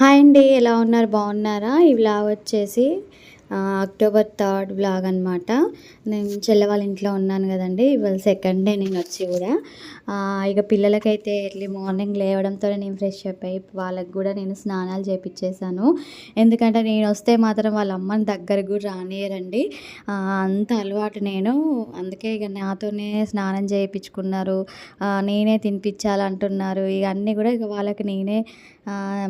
Hi అండి ఎలా ఉన్నారు? బాగున్నారా? ఈ వ్లాగ్ వచ్చేసి అక్టోబర్ థర్డ్ బ్లాగ్ అనమాట నేను చెల్లె వాళ్ళ ఇంట్లో ఉన్నాను కదండి ఇవాళ సెకండ్ డే నేను వచ్చి కూడా. ఇక పిల్లలకైతే ఎర్లీ మార్నింగ్ లేవడంతో నేను ఫ్రెష్ అప్ అయ్యి వాళ్ళకి కూడా నేను స్నానాలు చేపించేశాను ఎందుకంటే నేను వస్తే మాత్రం వాళ్ళ అమ్మని దగ్గరకు కూడా రానియరండి. అంత అలవాటు నేను. అందుకే ఇక నాతోనే స్నానం చేయించుకున్నారు నేనే తినిపించాలంటున్నారు ఇక అన్నీ కూడా ఇక వాళ్ళకి నేనే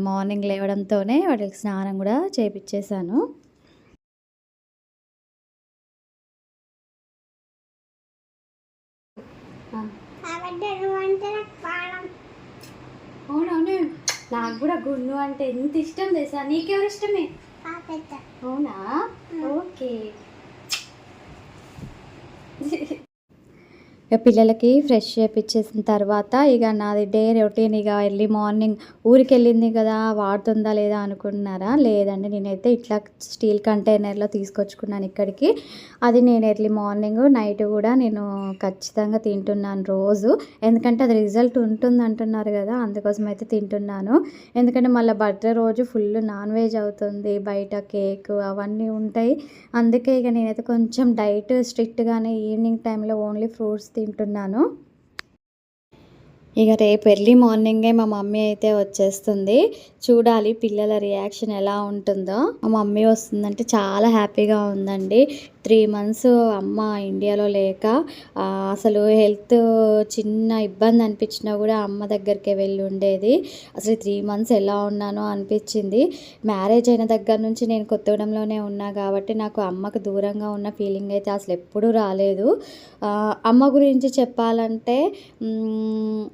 మార్నింగ్ లేవడంతోనే వాటికి స్నానం కూడా చేయించేశాను అవునవును. నాకు కూడా గున్ను అంటే ఎంత ఇష్టం తెలుసా? నీకెవరు ఇష్టమే? అవునా? ఓకే. ఇక పిల్లలకి ఫ్రెష్ చేపించేసిన తర్వాత ఇక నాది డే రొటీన్ ఇక ఎర్లీ మార్నింగ్ ఊరికి వెళ్ళింది కదా వాడుతుందా లేదా అనుకుంటున్నారా లేదండి. నేనైతే ఇట్లా స్టీల్ కంటైనర్లో తీసుకొచ్చుకున్నాను ఇక్కడికి. అది నేను ఎర్లీ మార్నింగ్ నైట్ కూడా నేను ఖచ్చితంగా తింటున్నాను రోజు. ఎందుకంటే అది రిజల్ట్ ఉంటుంది అంటున్నారు కదా అందుకోసం అయితే తింటున్నాను. ఎందుకంటే మళ్ళీ బర్త్డే రోజు ఫుల్ నాన్ వెజ్ అవుతుంది బయట కేక్ అవన్నీ ఉంటాయి. అందుకే ఇక నేనైతే కొంచెం డైట్ స్ట్రిక్ట్గానే ఈవినింగ్ టైంలో ఓన్లీ ఫ్రూట్స్ తింటున్నాను. ఇక రేపు ఎర్లీ మార్నింగే మా మమ్మీ అయితే వచ్చేస్తుంది. చూడాలి పిల్లల రియాక్షన్ ఎలా ఉంటుందో. మా మమ్మీ వస్తుందంటే చాలా హ్యాపీగా ఉందండి. త్రీ మంత్స్ అమ్మ ఇండియాలో లేక అసలు హెల్త్ చిన్న ఇబ్బంది అనిపించినా కూడా అమ్మ దగ్గరికి వెళ్ళి ఉండేది. అసలు త్రీ మంత్స్ ఎలా ఉన్నానో అనిపించింది. మ్యారేజ్ అయిన దగ్గర నుంచి నేను కొత్తగూడెంలోనే ఉన్నా కాబట్టి నాకు అమ్మకు దూరంగా ఉన్న ఫీలింగ్ అయితే అసలు ఎప్పుడూ రాలేదు. అమ్మ గురించి చెప్పాలంటే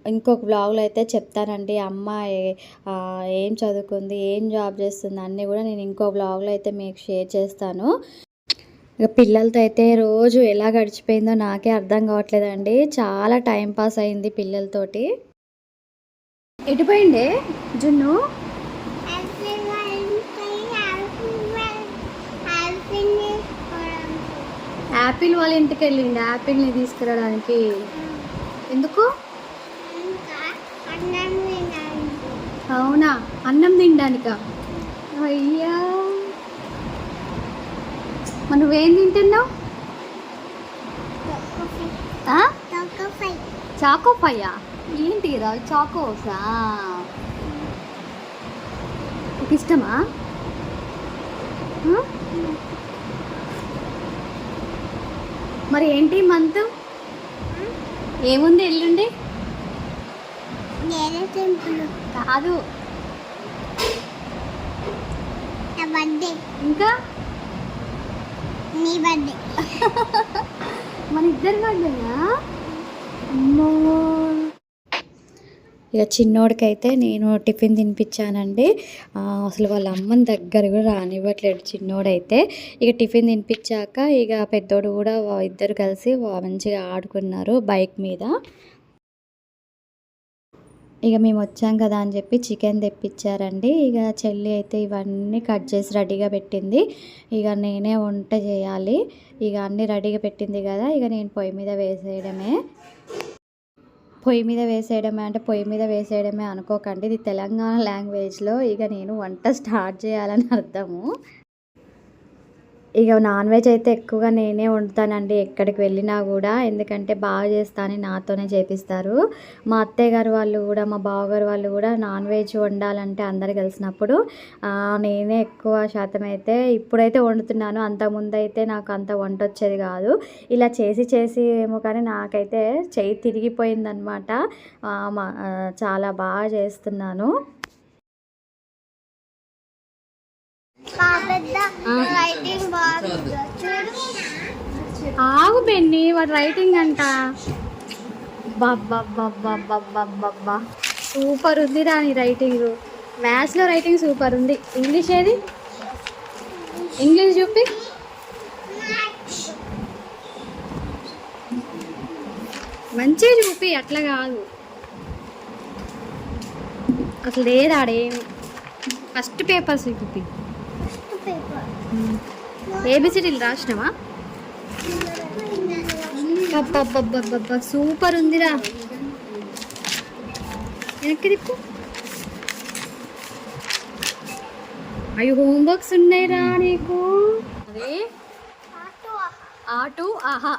ఇంకొక బ్లాగ్లో అయితే చెప్తానండి. అమ్మ ఏ- చదువుకుంది ఏం జాబ్ చేస్తుంది అన్నీ కూడా నేను ఇంకో బ్లాగ్లో అయితే మీకు షేర్ చేస్తాను. ఇక పిల్లలతో అయితే రోజు ఎలా గడిచిపోయిందో నాకే అర్థం కావట్లేదండి. చాలా టైం పాస్ అయింది పిల్లలతోటి. ఎటుపోయిండే జున్ను? యాపిల్ వాళ్ళ ఇంటికి వెళ్ళిండి. యాపిల్ని తీసుకురావడానికి. ఎందుకు? అవునా? అన్నం తినడానికా? అయ్యా! నువ్వేం తింటున్నావు? చాకో పయ్యా ఏంటి కదా చాకోసా ఇష్టమా? మరి ఏంటి మంత్? ఏముంది ఎల్లుండి? కాదు. బర్త్డే. ఇంకా? నీ బర్త్డే. మన ఇద్దరు అమ్మో. ఇక చిన్నోడికైతే నేను టిఫిన్ తినిపించానండి. అసలు వాళ్ళ అమ్మని దగ్గర కూడా రానివ్వట్లేడు చిన్నోడైతే. ఇక టిఫిన్ తినిపించాక ఇక పెద్దోడు కూడా ఇద్దరు కలిసి మంచిగా ఆడుకున్నారు బైక్ మీద. ఇక మేము వచ్చాం కదా అని చెప్పి చికెన్ తెప్పించారండి. ఇక చెల్లి అయితే ఇవన్నీ కట్ చేసి రెడీగా పెట్టింది. ఇక నేనే వంట చేయాలి. ఇక అన్నీ రెడీగా పెట్టింది కదా ఇక నేను పొయ్యి మీద వేసేయడమే. పొయ్యి మీద వేసేయడమే అంటే పొయ్యి మీద వేసేయడమే అనుకోకండి. ఇది తెలంగాణ లాంగ్వేజ్లో ఇక నేను వంట స్టార్ట్ చేయాలని అర్థము. ఇక నాన్ వెజ్ అయితే ఎక్కువగా నేనే వండుతానండి ఎక్కడికి వెళ్ళినా కూడా. ఎందుకంటే బాగా చేస్తానని నాతోనే చేపిస్తారు. మా అత్తయ్య గారు వాళ్ళు కూడా మా బావగారు వాళ్ళు కూడా నాన్ వెజ్ వండాలంటే అందరు కలిసినప్పుడు నేనే ఎక్కువ శాతం అయితే ఇప్పుడైతే వండుతున్నాను. అంతకుముందు అయితే నాకు అంత వంట వచ్చేది కాదు. ఇలా చేసి చేసి ఏమో కానీ నాకైతే చేయి తిరిగిపోయిందనమాట. మా- చాలా బాగా చేస్తున్నాను. ఆగు బెన్ని వాడు రైటింగ్ అంట. బాబ్బా సూపర్ ఉంది రాని రైటింగ్ మ్యాథ్స్లో రైటింగ్ సూపర్ ఉంది. ఇంగ్లీష్ ఏది? ఇంగ్లీష్ చూపి. మంచిగా చూపి అట్లా కాదు. అసలు లేదు ఆడేమి ఫస్ట్ పేపర్స్ చూపి. ఏబిసిడీలు రాసినావా? అబ్బబ్బబ్బబ్బబ్బ సూపర్ ఉందిరా. వెనక్కి తిప్పు. అవి హోంవర్క్స్ ఉన్నాయిరా నీకు. అదే? ఆటో ఆటు ఆహా.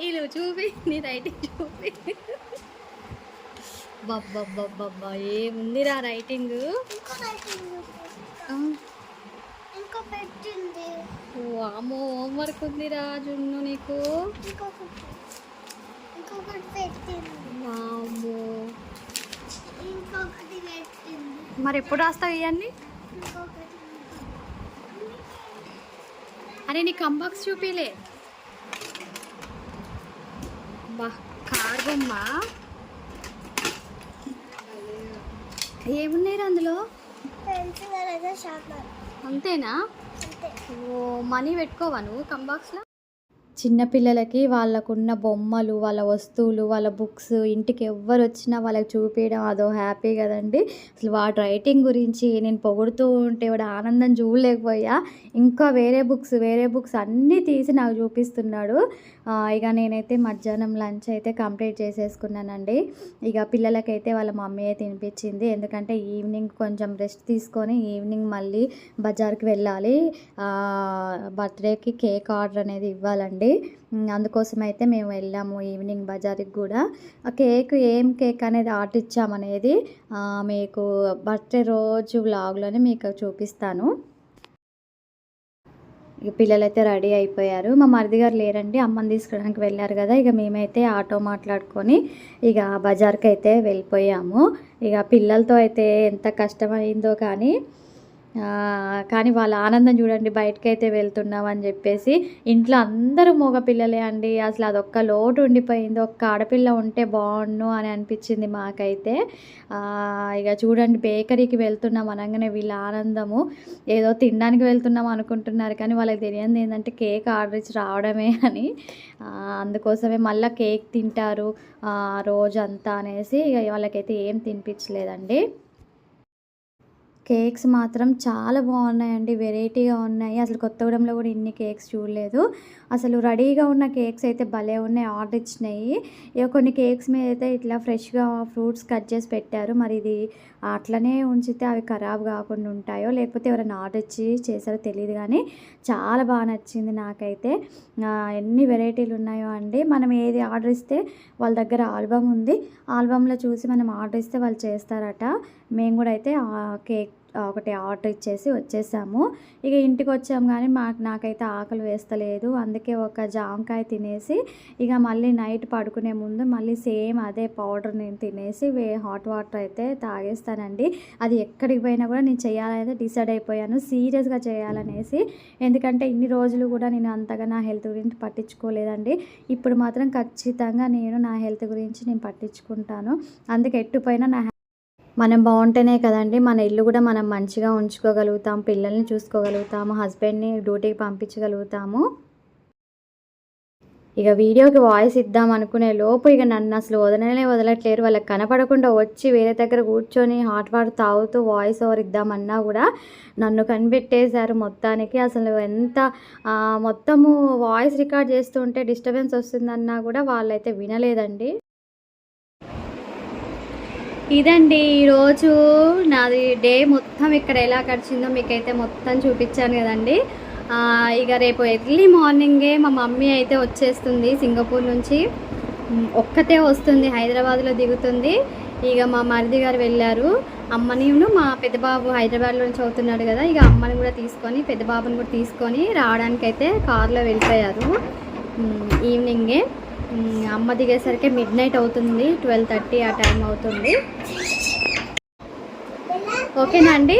ఇలు చూపి నీ రైటింగ్ చూపి. బబ్బబ్బబ్బబ్బా ఏముందిరా రైటింగ్ అమ్మో హోంవర్క్ ఉందిరా జున్ను నీకు. మరి ఎప్పుడు రాస్తావు ఇవన్నీ అరే నీ కంబాక్స్ చూపిలే. బా కార్ బొమ్మ ఏమున్నాయి అందులో? అంతేనా? అంతే. ఓ మనీ పెట్టుకోవా నువ్వు? కంబాక్స్లో చిన్నపిల్లలకి వాళ్ళకున్న బొమ్మలు వాళ్ళ వస్తువులు వాళ్ళ బుక్స్ ఇంటికి ఎవ్వరు వచ్చినా వాళ్ళకి చూపించడం అదో హ్యాపీ కదండి. అసలు వాటి రైటింగ్ గురించి నేను పొగుడుతూ ఉంటే వాడు ఆనందం చూడలేకపోయా. ఇంకా వేరే బుక్స్ వేరే బుక్స్ అన్నీ తీసి నాకు చూపిస్తున్నాడు. ఇక నేనైతే మధ్యాహ్నం లంచ్ అయితే కంప్లీట్ చేసేసుకున్నానండి. ఇక పిల్లలకైతే వాళ్ళ మమ్మీయే తినిపించింది. ఎందుకంటే ఈవినింగ్ కొంచెం రెస్ట్ తీసుకొని ఈవినింగ్ మళ్ళీ బజార్కి వెళ్ళాలి. బర్త్డేకి కేక్ ఆర్డర్ అనేది ఇవ్వాలండి. అందుకోసం అయితే మేము వెళ్ళాము ఈవినింగ్ బజార్కి కూడా. ఆ కేక్ ఏం కేక్ అనేది ఆర్డర్ ఇచ్చామనేది మీకు బర్త్డే రోజు వ్లాగ్లోనే మీకు చూపిస్తాను. ఇక పిల్లలైతే రెడీ అయిపోయారు. మా మరిది గారు లేరండి అమ్మని తీసుకురావడానికి వెళ్ళారు కదా ఇక మేమైతే ఆటో మాట్లాడుకొని ఇక బజార్కి అయితే వెళ్ళిపోయాము. ఇక పిల్లలతో అయితే ఎంత కష్టమైందో కానీ కానీ వాళ్ళ ఆనందం చూడండి బయటకు అయితే వెళ్తున్నాం అని చెప్పేసి ఇంట్లో అందరూ మగపిల్లలే అండి. అసలు అదొక్క లోటు ఉండిపోయింది. ఒక్క ఆడపిల్ల ఉంటే బాగుండు అని అనిపించింది మాకైతే. ఇక చూడండి బేకరీకి వెళ్తున్నాం అనగానే వీళ్ళ ఆనందము. ఏదో తినడానికి వెళ్తున్నాం అనుకుంటున్నారు కానీ వాళ్ళకి తెలియంది ఏంటంటే కేక్ ఆర్డర్ ఇచ్చి రావడమే అని. అందుకోసమే మళ్ళీ కేక్ తింటారు రోజంతా అనేసి ఇక వాళ్ళకైతే ఏం తినిపించలేదండి. కేక్స్ మాత్రం చాలా బాగున్నాయండి వెరైటీగా ఉన్నాయి. అసలు కొత్తగూడెంలో కూడా ఇన్ని కేక్స్ చూడలేదు. అసలు రెడీగా ఉన్న కేక్స్ అయితే భలే ఉన్నాయి ఆర్డర్ ఇచ్చినాయి. ఇక కొన్ని కేక్స్ మీద అయితే ఇట్లా ఫ్రెష్గా ఫ్రూట్స్ కట్ చేసి పెట్టారు. మరి ఇది అట్లనే ఉంచితే అవి ఖరాబ్ కాకుండా ఉంటాయో లేకపోతే ఎవరైనా ఆర్డర్ ఇచ్చి చేశారో తెలియదు కానీ చాలా బాగా నచ్చింది నాకైతే. ఎన్ని వెరైటీలు ఉన్నాయో అండి. మనం ఏది ఆర్డర్ ఇస్తే వాళ్ళ దగ్గర ఆల్బమ్ ఉంది. ఆల్బంలో చూసి మనం ఆర్డర్ ఇస్తే వాళ్ళు చేస్తారట. మేము కూడా అయితే కేక్ ఒకటి ఆర్డర్ ఇచ్చేసి వచ్చేసాము. ఇక ఇంటికి వచ్చాము కానీ మాకు నాకైతే ఆకలి వేస్తలేదు. అందుకే ఒక జామకాయ తినేసి ఇక మళ్ళీ నైట్ పడుకునే ముందు మళ్ళీ సేమ్ అదే పౌడర్ నేను తినేసి వే హాట్ వాటర్ అయితే తాగేస్తానండి. అది ఎక్కడికి పోయినా కూడా నేను చేయాలనేది డిసైడ్ అయిపోయాను. సీరియస్గా చేయాలనేసి. ఎందుకంటే ఇన్ని రోజులు కూడా నేను అంతగా నా హెల్త్ గురించి పట్టించుకోలేదండి. ఇప్పుడు మాత్రం ఖచ్చితంగా నేను నా హెల్త్ గురించి నేను పట్టించుకుంటాను. అందుకే ఎట్టుపోయినా నా మనం బాగుంటేనే కదండి. మన ఇల్లు కూడా మనం మంచిగా ఉంచుకోగలుగుతాం. పిల్లల్ని చూసుకోగలుగుతాము హస్బెండ్ని డ్యూటీకి పంపించగలుగుతాము. ఇక వీడియోకి వాయిస్ ఇద్దాం అనుకునే లోపు ఇక నన్ను అసలు వదలనే వదలట్లేరు. వాళ్ళకి కనపడకుండా వచ్చి వేరే దగ్గర కూర్చొని హాట్ వాటర్ తాగుతూ వాయిస్ ఓవర్ ఇద్దామన్నా కూడా నన్ను కనిపెట్టేశారు మొత్తానికి. అసలు ఎంత మొత్తము వాయిస్ రికార్డ్ చేస్తుంటే డిస్టర్బెన్స్ వస్తుందన్నా కూడా వాళ్ళైతే వినలేదండి. ఇదండి ఈరోజు నాది డే మొత్తం ఇక్కడ ఎలా గడిచిందో మీకైతే మొత్తం చూపించాను కదండి. ఇక రేపు ఎర్లీ మార్నింగే మా మమ్మీ అయితే వచ్చేస్తుంది సింగపూర్ నుంచి. ఒక్కతే వస్తుంది హైదరాబాద్లో దిగుతుంది. ఇక మా మరిది గారు వెళ్ళారు. అమ్మని మా పెద్ద బాబు హైదరాబాద్లో నుంచి అవుతున్నాడు కదా ఇక అమ్మని కూడా తీసుకొని పెద్ద బాబుని కూడా తీసుకొని రావడానికి అయితే కార్లో వెళ్ళిపోయారు. ఈవినింగే. అమ్మ దిగేసరికి మిడ్ నైట్ అవుతుంది ట్వెల్వ్ థర్టీ ఆ టైం అవుతుంది. ఓకేనా అండి?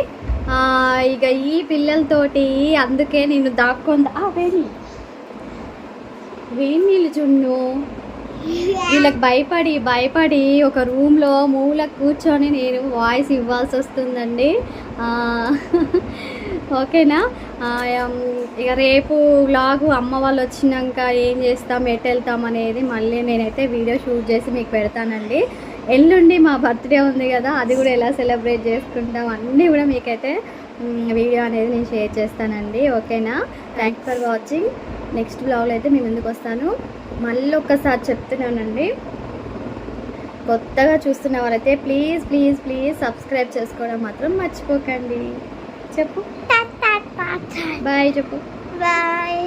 ఇక ఈ పిల్లలతోటి అందుకే నేను దాక్కుందా ఆ, వేణి. వేడి నీళ్ళు చున్ను వీళ్ళకి భయపడి భయపడి ఒక రూమ్లో మూల కూర్చొని నేను వాయిస్ ఇవ్వాల్సి వస్తుందండి. ఓకేనా? ఇక రేపు లాగు అమ్మ వాళ్ళు వచ్చినాక ఏం చేస్తాం ఎటు వెళ్తాం అనేది మళ్ళీ నేనైతే వీడియో షూట్ చేసి మీకు పెడతానండి. ఎల్లుండి మా బర్త్డే ఉంది కదా అది కూడా ఎలా సెలబ్రేట్ చేసుకుంటాం అన్నీ కూడా మీకైతే వీడియో అనేది నేను షేర్ చేస్తానండి. ఓకేనా? థ్యాంక్స్ ఫర్ వాచింగ్ నెక్స్ట్ బ్లాగ్లో అయితే మీ ముందుకు వస్తాను. మళ్ళీ ఒక్కసారి చెప్తున్నానండి. కొత్తగా చూస్తున్న వారైతే ప్లీజ్ ప్లీజ్ ప్లీజ్ సబ్స్క్రైబ్ చేసుకోవడం మాత్రం మర్చిపోకండి. చెప్పు. బాయ్ చెప్పు. బాయ్